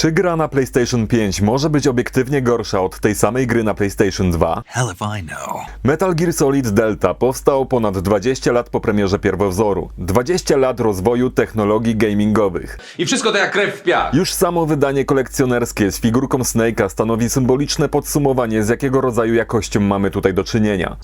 Czy gra na PlayStation 5 może być obiektywnie gorsza od tej samej gry na PlayStation 2? Hell if I know. Metal Gear Solid Delta powstał ponad 20 lat po premierze pierwowzoru. 20 lat rozwoju technologii gamingowych. I wszystko to jak krew w piach. Już samo wydanie kolekcjonerskie z figurką Snake'a stanowi symboliczne podsumowanie, z jakiego rodzaju jakością mamy tutaj do czynienia.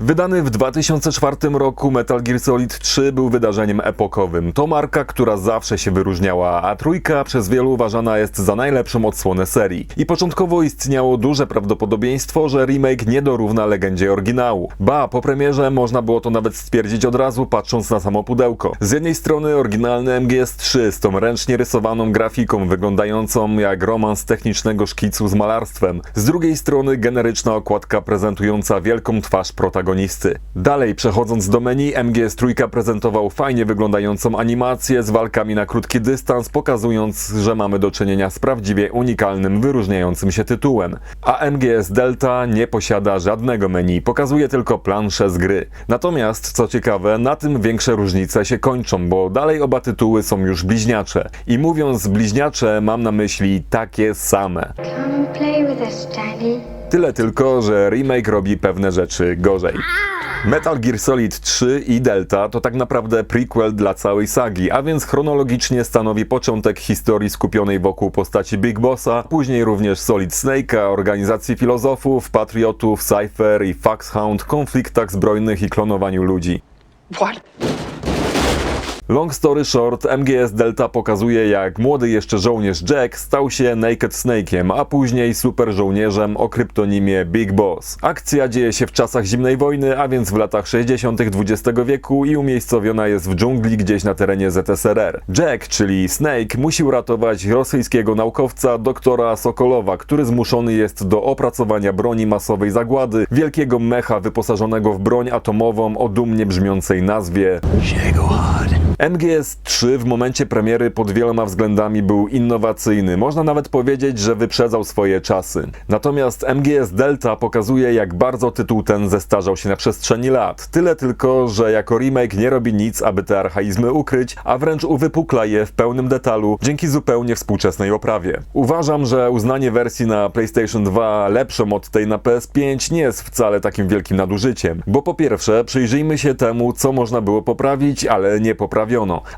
Wydany w 2004 roku Metal Gear Solid 3 był wydarzeniem epokowym. To marka, która zawsze się wyróżniała, a trójka przez wielu uważana jest za najlepszą odsłonę serii. I początkowo istniało duże prawdopodobieństwo, że remake nie dorówna legendzie oryginału. Ba, po premierze można było to nawet stwierdzić od razu, patrząc na samo pudełko. Z jednej strony oryginalny MGS3 z tą ręcznie rysowaną grafiką, wyglądającą jak romans technicznego szkicu z malarstwem. Z drugiej strony generyczna okładka prezentująca wielką twarz protagonisty. Dalej przechodząc do menu, MGS Trójka prezentował fajnie wyglądającą animację z walkami na krótki dystans, pokazując, że mamy do czynienia z prawdziwie unikalnym, wyróżniającym się tytułem. A MGS Delta nie posiada żadnego menu, pokazuje tylko planszę z gry. Natomiast, co ciekawe, na tym większe różnice się kończą, bo dalej oba tytuły są już bliźniacze. I mówiąc bliźniacze, mam na myśli takie same. Come play with us, Daddy. Tyle tylko, że remake robi pewne rzeczy gorzej. Metal Gear Solid 3 i Delta to tak naprawdę prequel dla całej sagi, a więc chronologicznie stanowi początek historii skupionej wokół postaci Big Bossa, później również Solid Snake'a, organizacji filozofów, patriotów, Cypher i Foxhound, konfliktach zbrojnych i klonowaniu ludzi. What? Long story short, MGS Delta pokazuje jak młody jeszcze żołnierz Jack stał się Naked Snake'iem, a później super żołnierzem o kryptonimie Big Boss. Akcja dzieje się w czasach zimnej wojny, a więc w latach 60. XX wieku i umiejscowiona jest w dżungli gdzieś na terenie ZSRR. Jack, czyli Snake, musi uratować rosyjskiego naukowca doktora Sokolowa, który zmuszony jest do opracowania broni masowej zagłady, wielkiego mecha wyposażonego w broń atomową o dumnie brzmiącej nazwie Jaguar. MGS3 w momencie premiery pod wieloma względami był innowacyjny. Można nawet powiedzieć, że wyprzedzał swoje czasy. Natomiast MGS Delta pokazuje, jak bardzo tytuł ten zestarzał się na przestrzeni lat. Tyle tylko, że jako remake nie robi nic, aby te archaizmy ukryć, a wręcz uwypukla je w pełnym detalu dzięki zupełnie współczesnej oprawie. Uważam, że uznanie wersji na PlayStation 2 lepszą od tej na PS5 nie jest wcale takim wielkim nadużyciem. Bo po pierwsze, przyjrzyjmy się temu, co można było poprawić, ale nie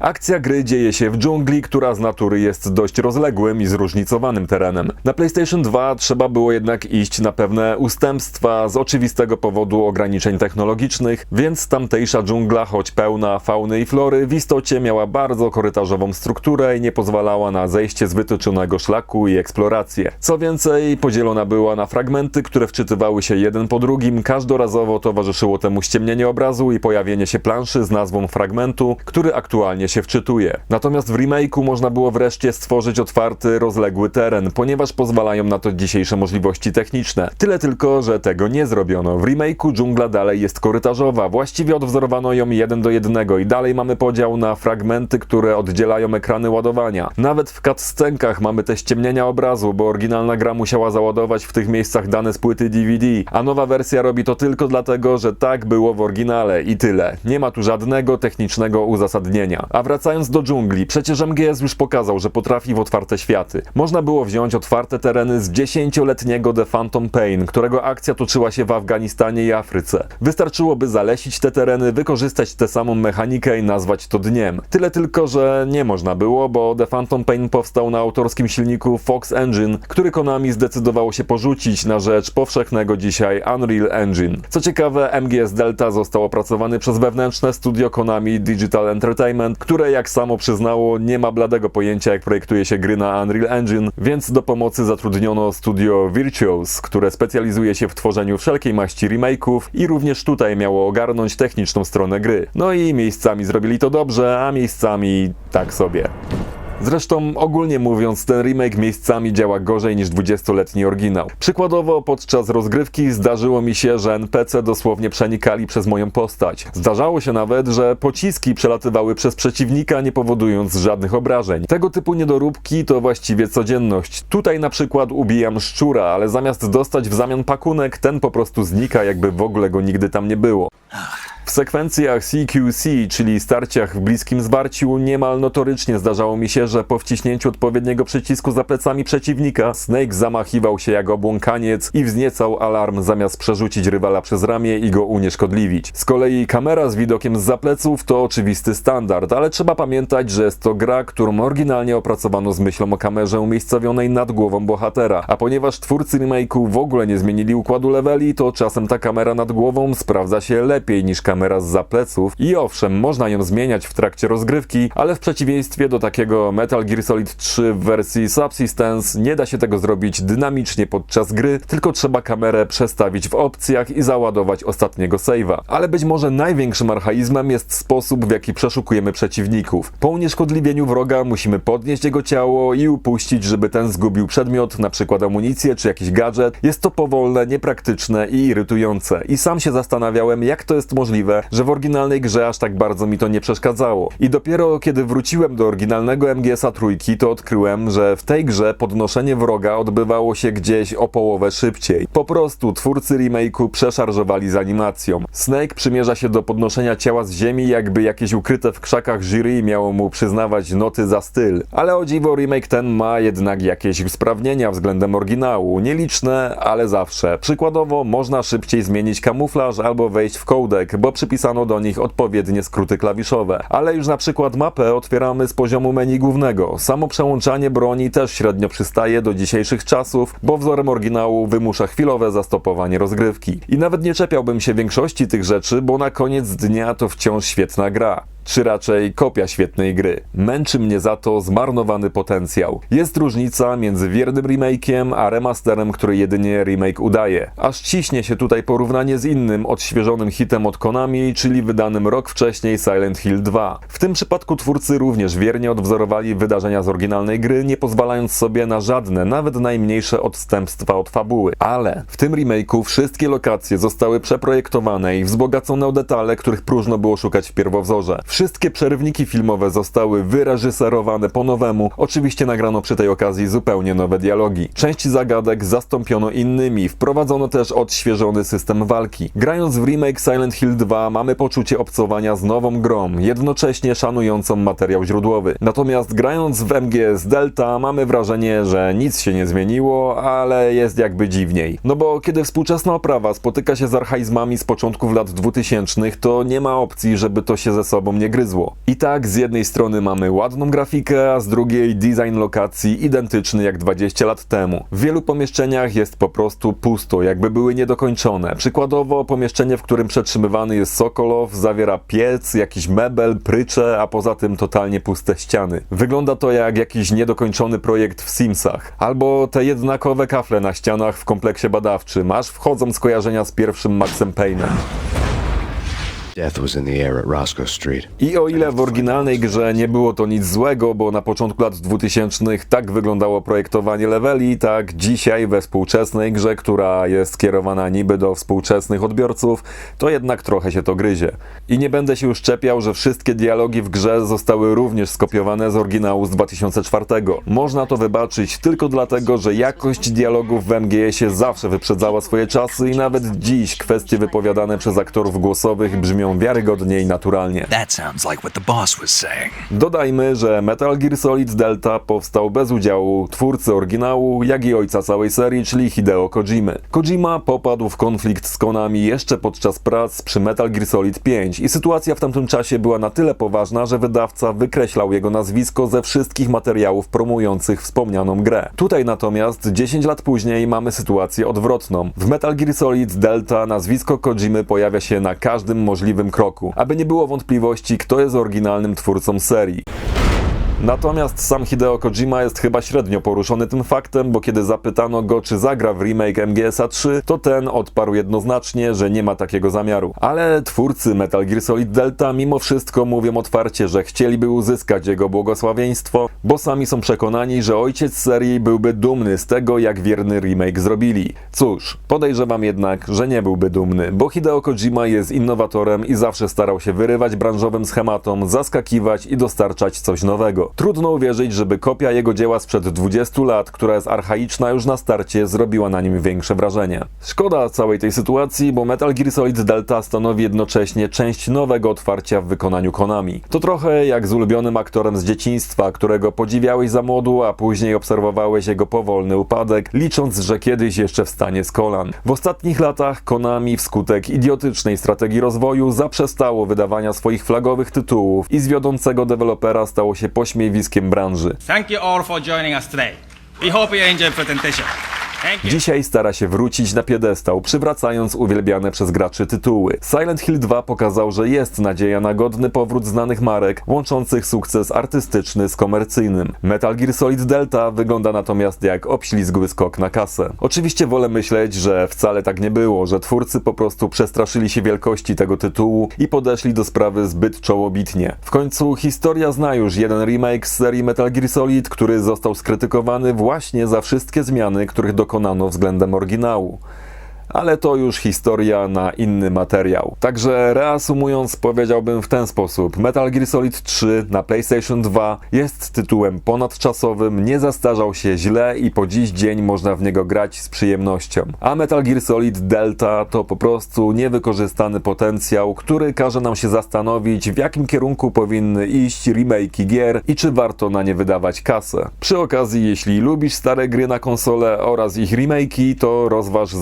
Akcja gry dzieje się w dżungli, która z natury jest dość rozległym i zróżnicowanym terenem. Na PlayStation 2 trzeba było jednak iść na pewne ustępstwa z oczywistego powodu ograniczeń technologicznych, więc tamtejsza dżungla, choć pełna fauny i flory, w istocie miała bardzo korytarzową strukturę i nie pozwalała na zejście z wytyczonego szlaku i eksplorację. Co więcej, podzielona była na fragmenty, które wczytywały się jeden po drugim, każdorazowo towarzyszyło temu ściemnienie obrazu i pojawienie się planszy z nazwą fragmentu, który aktualnie się wczytuje. Natomiast w remake'u można było wreszcie stworzyć otwarty, rozległy teren, ponieważ pozwalają na to dzisiejsze możliwości techniczne. Tyle tylko, że tego nie zrobiono. W remake'u dżungla dalej jest korytarzowa, właściwie odwzorowano ją jeden do jednego i dalej mamy podział na fragmenty, które oddzielają ekrany ładowania. Nawet w cutscenkach mamy te ściemnienia obrazu, bo oryginalna gra musiała załadować w tych miejscach dane z płyty DVD, a nowa wersja robi to tylko dlatego, że tak było w oryginale i tyle. Nie ma tu żadnego technicznego uzasadnienia. A wracając do dżungli, przecież MGS już pokazał, że potrafi w otwarte światy. Można było wziąć otwarte tereny z dziesięcioletniego The Phantom Pain, którego akcja toczyła się w Afganistanie i Afryce. Wystarczyłoby zalesić te tereny, wykorzystać tę samą mechanikę i nazwać to dniem. Tyle tylko, że nie można było, bo The Phantom Pain powstał na autorskim silniku Fox Engine, który Konami zdecydowało się porzucić na rzecz powszechnego dzisiaj Unreal Engine. Co ciekawe, MGS Delta został opracowany przez wewnętrzne studio Konami Digital Entertainment, które jak samo przyznało nie ma bladego pojęcia jak projektuje się gry na Unreal Engine, więc do pomocy zatrudniono studio Virtuos, które specjalizuje się w tworzeniu wszelkiej maści remake'ów i również tutaj miało ogarnąć techniczną stronę gry. No i miejscami zrobili to dobrze, a miejscami tak sobie. Zresztą, ogólnie mówiąc, ten remake miejscami działa gorzej niż 20-letni oryginał. Przykładowo, podczas rozgrywki zdarzyło mi się, że NPC dosłownie przenikali przez moją postać. Zdarzało się nawet, że pociski przelatywały przez przeciwnika, nie powodując żadnych obrażeń. Tego typu niedoróbki to właściwie codzienność. Tutaj na przykład ubijam szczura, ale zamiast dostać w zamian pakunek, ten po prostu znika, jakby w ogóle go nigdy tam nie było. W sekwencjach CQC, czyli starciach w bliskim zwarciu, niemal notorycznie zdarzało mi się, że po wciśnięciu odpowiedniego przycisku za plecami przeciwnika, Snake zamachiwał się jak obłąkaniec i wzniecał alarm zamiast przerzucić rywala przez ramię i go unieszkodliwić. Z kolei kamera z widokiem z pleców to oczywisty standard, ale trzeba pamiętać, że jest to gra, którą oryginalnie opracowano z myślą o kamerze umiejscowionej nad głową bohatera, a ponieważ twórcy remake'u w ogóle nie zmienili układu leveli, to czasem ta kamera nad głową sprawdza się lepiej niż kamera z pleców i owszem, można ją zmieniać w trakcie rozgrywki, ale w przeciwieństwie do takiego Metal Gear Solid 3 w wersji Subsistence nie da się tego zrobić dynamicznie podczas gry, tylko trzeba kamerę przestawić w opcjach i załadować ostatniego save'a. Ale być może największym archaizmem jest sposób, w jaki przeszukujemy przeciwników. Po unieszkodliwieniu wroga musimy podnieść jego ciało i upuścić, żeby ten zgubił przedmiot, na przykład amunicję czy jakiś gadżet. Jest to powolne, niepraktyczne i irytujące. I sam się zastanawiałem, jak to jest możliwe, że w oryginalnej grze aż tak bardzo mi to nie przeszkadzało. I dopiero kiedy wróciłem do oryginalnego MGS-a trójki, to odkryłem, że w tej grze podnoszenie wroga odbywało się gdzieś o połowę szybciej. Po prostu twórcy remake'u przeszarżowali z animacją. Snake przymierza się do podnoszenia ciała z ziemi, jakby jakieś ukryte w krzakach jury miało mu przyznawać noty za styl. Ale o dziwo remake ten ma jednak jakieś usprawnienia względem oryginału. Nieliczne, ale zawsze. Przykładowo można szybciej zmienić kamuflaż albo wejść w kodek, bo przypisano do nich odpowiednie skróty klawiszowe. Ale już na przykład mapę otwieramy z poziomu menu głównego. Samo przełączanie broni też średnio przystaje do dzisiejszych czasów, bo wzorem oryginału wymusza chwilowe zastopowanie rozgrywki. I nawet nie czepiałbym się większości tych rzeczy, bo na koniec dnia to wciąż świetna gra czy raczej kopia świetnej gry. Męczy mnie za to zmarnowany potencjał. Jest różnica między wiernym remake'iem a remasterem, który jedynie remake udaje. Aż ciśnie się tutaj porównanie z innym, odświeżonym hitem od Konami, czyli wydanym rok wcześniej Silent Hill 2. W tym przypadku twórcy również wiernie odwzorowali wydarzenia z oryginalnej gry, nie pozwalając sobie na żadne, nawet najmniejsze odstępstwa od fabuły. Ale w tym remake'u wszystkie lokacje zostały przeprojektowane i wzbogacone o detale, których próżno było szukać w pierwowzorze. Wszystkie przerywniki filmowe zostały wyreżyserowane po nowemu. Oczywiście nagrano przy tej okazji zupełnie nowe dialogi. Części zagadek zastąpiono innymi. Wprowadzono też odświeżony system walki. Grając w remake Silent Hill 2 mamy poczucie obcowania z nową grą, jednocześnie szanującą materiał źródłowy. Natomiast grając w MGS Delta mamy wrażenie, że nic się nie zmieniło, ale jest jakby dziwniej. No bo kiedy współczesna oprawa spotyka się z archaizmami z początków lat 2000, to nie ma opcji, żeby to się ze sobą nie gryzło. I tak z jednej strony mamy ładną grafikę, a z drugiej design lokacji identyczny jak 20 lat temu. W wielu pomieszczeniach jest po prostu pusto, jakby były niedokończone. Przykładowo pomieszczenie, w którym przetrzymywany jest Sokolow, zawiera piec, jakiś mebel, prycze, a poza tym totalnie puste ściany. Wygląda to jak jakiś niedokończony projekt w Simsach. Albo te jednakowe kafle na ścianach w kompleksie badawczym, aż wchodzą skojarzenia z pierwszym Maxem Payne'em. I o ile w oryginalnej grze nie było to nic złego, bo na początku lat 2000 tak wyglądało projektowanie leveli, tak dzisiaj we współczesnej grze, która jest skierowana niby do współczesnych odbiorców, to jednak trochę się to gryzie. I nie będę się już czepiał, że wszystkie dialogi w grze zostały również skopiowane z oryginału z 2004. Można to wybaczyć tylko dlatego, że jakość dialogów w MGS-ie zawsze wyprzedzała swoje czasy i nawet dziś kwestie wypowiadane przez aktorów głosowych brzmią wiarygodnie i naturalnie. That sounds like what the boss was saying. Dodajmy, że Metal Gear Solid Delta powstał bez udziału twórcy oryginału, jak i ojca całej serii, czyli Hideo Kojimy. Kojima popadł w konflikt z Konami jeszcze podczas prac przy Metal Gear Solid 5 i sytuacja w tamtym czasie była na tyle poważna, że wydawca wykreślał jego nazwisko ze wszystkich materiałów promujących wspomnianą grę. Tutaj natomiast 10 lat później mamy sytuację odwrotną. W Metal Gear Solid Delta nazwisko Kojimy pojawia się na każdym możliwym kroku, aby nie było wątpliwości, kto jest oryginalnym twórcą serii. Natomiast sam Hideo Kojima jest chyba średnio poruszony tym faktem, bo kiedy zapytano go, czy zagra w remake MGS-a 3, to ten odparł jednoznacznie, że nie ma takiego zamiaru. Ale twórcy Metal Gear Solid Delta mimo wszystko mówią otwarcie, że chcieliby uzyskać jego błogosławieństwo, bo sami są przekonani, że ojciec serii byłby dumny z tego, jak wierny remake zrobili. Cóż, podejrzewam jednak, że nie byłby dumny, bo Hideo Kojima jest innowatorem i zawsze starał się wyrywać branżowym schematom, zaskakiwać i dostarczać coś nowego. Trudno uwierzyć, żeby kopia jego dzieła sprzed 20 lat, która jest archaiczna już na starcie, zrobiła na nim większe wrażenie. Szkoda całej tej sytuacji, bo Metal Gear Solid Delta stanowi jednocześnie część nowego otwarcia w wykonaniu Konami. To trochę jak z ulubionym aktorem z dzieciństwa, którego podziwiałeś za młodu, a później obserwowałeś jego powolny upadek, licząc, że kiedyś jeszcze wstanie z kolan. W ostatnich latach Konami wskutek idiotycznej strategii rozwoju zaprzestało wydawania swoich flagowych tytułów i z wiodącego dewelopera stało się pośmiewiskiem branży. Thank you all for joining us today. We hope you enjoy the presentation. Dzisiaj stara się wrócić na piedestał, przywracając uwielbiane przez graczy tytuły. Silent Hill 2 pokazał, że jest nadzieja na godny powrót znanych marek, łączących sukces artystyczny z komercyjnym. Metal Gear Solid Delta wygląda natomiast jak obślizgły skok na kasę. Oczywiście wolę myśleć, że wcale tak nie było, że twórcy po prostu przestraszyli się wielkości tego tytułu i podeszli do sprawy zbyt czołobitnie. W końcu historia zna już jeden remake z serii Metal Gear Solid, który został skrytykowany właśnie za wszystkie zmiany, których dokonano względem oryginału. Ale to już historia na inny materiał. Także reasumując, powiedziałbym w ten sposób: Metal Gear Solid 3 na PlayStation 2 jest tytułem ponadczasowym, nie zastarzał się źle i po dziś dzień można w niego grać z przyjemnością. A Metal Gear Solid Delta to po prostu niewykorzystany potencjał, który każe nam się zastanowić, w jakim kierunku powinny iść remake'i gier i czy warto na nie wydawać kasę. Przy okazji, jeśli lubisz stare gry na konsolę oraz ich remake'i, to rozważ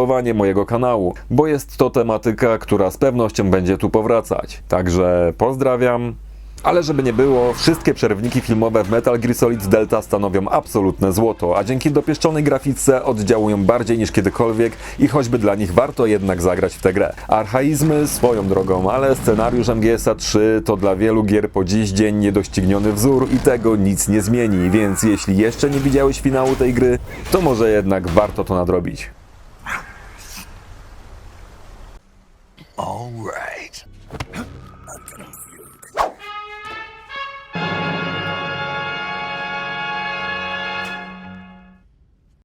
zasubskrybowanie mojego kanału, bo jest to tematyka, która z pewnością będzie tu powracać. Także pozdrawiam. Ale żeby nie było, wszystkie przerwniki filmowe w Metal Gear Solid Delta stanowią absolutne złoto, a dzięki dopieszczonej grafice oddziałują bardziej niż kiedykolwiek i choćby dla nich warto jednak zagrać w tę grę. Archaizmy swoją drogą, ale scenariusz MGS-a 3 to dla wielu gier po dziś dzień niedościgniony wzór i tego nic nie zmieni, więc jeśli jeszcze nie widziałeś finału tej gry, to może jednak warto to nadrobić. All right.